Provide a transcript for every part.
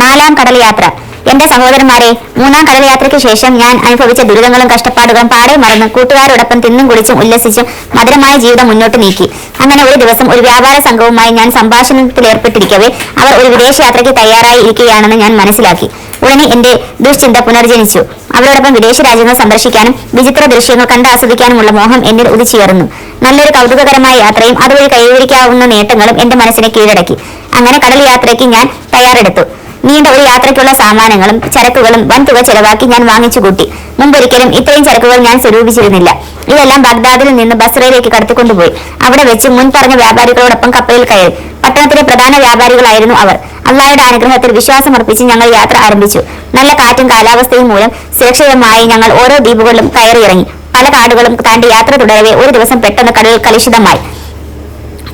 നാലാം കടൽ യാത്ര എന്റെ സഹോദരന്മാരെ മൂന്നാം കടൽ യാത്രയ്ക്ക് ശേഷം ഞാൻ അനുഭവിച്ച ദുരിതങ്ങളും കഷ്ടപ്പാടുകളും പാടെ മറന്ന് കൂട്ടുകാരോടൊപ്പം തിന്നും കുളിച്ചും ഉല്ലസിച്ചും മധുരമായ ജീവിതം മുന്നോട്ട് നീക്കി. അങ്ങനെ ഒരു ദിവസം ഒരു വ്യാപാര സംഘവുമായി ഞാൻ സംഭാഷണത്തിൽ ഏർപ്പെട്ടിരിക്കവേ അവർ ഒരു വിദേശയാത്രയ്ക്ക് തയ്യാറായി ഇരിക്കുകയാണെന്ന് ഞാൻ മനസ്സിലാക്കി. ഉടനെ എന്റെ ദുശ്ചിന്ത പുനർജനിച്ചു. അവരോടൊപ്പം വിദേശ രാജ്യങ്ങൾ സന്ദർശിക്കാനും വിചിത്ര ദൃശ്യങ്ങൾ കണ്ടാസ്വദിക്കാനുമുള്ള മോഹം എന്നിൽ ഉദിച്ചുയർന്നു. നല്ലൊരു കൗതുകകരമായ യാത്രയും അതുവഴി കൈവരിക്കാവുന്ന നേട്ടങ്ങളും എന്റെ മനസ്സിനെ കീഴടക്കി. അങ്ങനെ കടൽ യാത്രയ്ക്ക് ഞാൻ തയ്യാറെടുത്തു. നീണ്ട ഒരു യാത്രയ്ക്കുള്ള സാമാനങ്ങളും ചരക്കുകളും വൻതുക ചെലവാക്കി ഞാൻ വാങ്ങിച്ചു കൂട്ടി. മുമ്പൊരിക്കലും ഇത്രയും ചരക്കുകൾ ഞാൻ സ്വരൂപിച്ചിരുന്നില്ല. ഇതെല്ലാം ബഗ്ദാദിൽ നിന്ന് ബസ്രയിലേക്ക് കടത്തിക്കൊണ്ടുപോയി. അവിടെ വെച്ച് മുൻ പറഞ്ഞ വ്യാപാരികളോടൊപ്പം കപ്പലിൽ കയറി. പട്ടണത്തിലെ പ്രധാന വ്യാപാരികളായിരുന്നു അവർ. അള്ളാഹയുടെ അനുഗ്രഹത്തിൽ വിശ്വാസമർപ്പിച്ച് ഞങ്ങൾ യാത്ര ആരംഭിച്ചു. നല്ല കാറ്റും കാലാവസ്ഥയും മൂലം സുരക്ഷിതമായി ഞങ്ങൾ ഓരോ ദ്വീപുകളിലും കയറിയിറങ്ങി. പല കാടുകളും താണ്ടി യാത്ര തുടരവേ ഒരു ദിവസം പെട്ടെന്ന് കടൽ കലുഷിതമായി.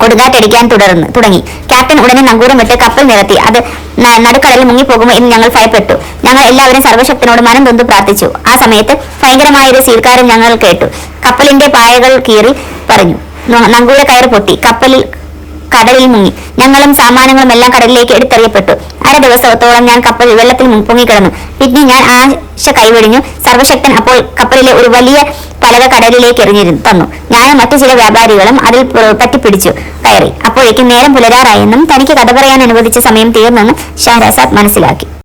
കൊടുങ്കാറ്റടിക്കാൻ തുടർന്ന് തുടങ്ങി. ക്യാപ്റ്റൻ ഉടനെ നങ്കൂരം വിട്ട് കപ്പൽ നിരത്തി. അത് നടുക്കടലിൽ മുങ്ങിപ്പോകുമോ എന്ന് ഞങ്ങൾ ഭയപ്പെട്ടു. ഞങ്ങൾ എല്ലാവരും സർവശക്തനോട് മനം തൊന്തു പ്രാർത്ഥിച്ചു. ആ സമയത്ത് ഭയങ്കരമായ ഒരു സീൽക്കാരൻ ഞങ്ങൾ കേട്ടു. കപ്പലിന്റെ പായകൾ കീറി പറഞ്ഞു. നങ്കൂര കയർ പൊട്ടി. കപ്പലിൽ കടലിൽ മുങ്ങി. ഞങ്ങളും സാമാനങ്ങളും എല്ലാം കടലിലേക്ക് എടുത്തെറിയപ്പെട്ടു. അര ദിവസത്തോളം ഞാൻ കപ്പൽ വെള്ളത്തിൽ മുങ്ങിക്കിടന്നു പിന്നെ ഞാൻ ആശ കൈവെടിഞ്ഞു. സർവശക്തൻ അപ്പോൾ കപ്പലിലെ ഒരു വലിയ പലക കടലിലേക്ക് എറിഞ്ഞിരുന്നു. തന്നു. ഞാനും മറ്റു ചില വ്യാപാരികളും അതിൽ പറ്റിപ്പിടിച്ചു. കയറി. അപ്പോഴേക്കും നേരം പുലരാറായെന്നും തനിക്ക് കഥ പറയാൻ അനുവദിച്ച സമയം തീർന്നെന്നും ഷാരാസാദ് മനസ്സിലാക്കി.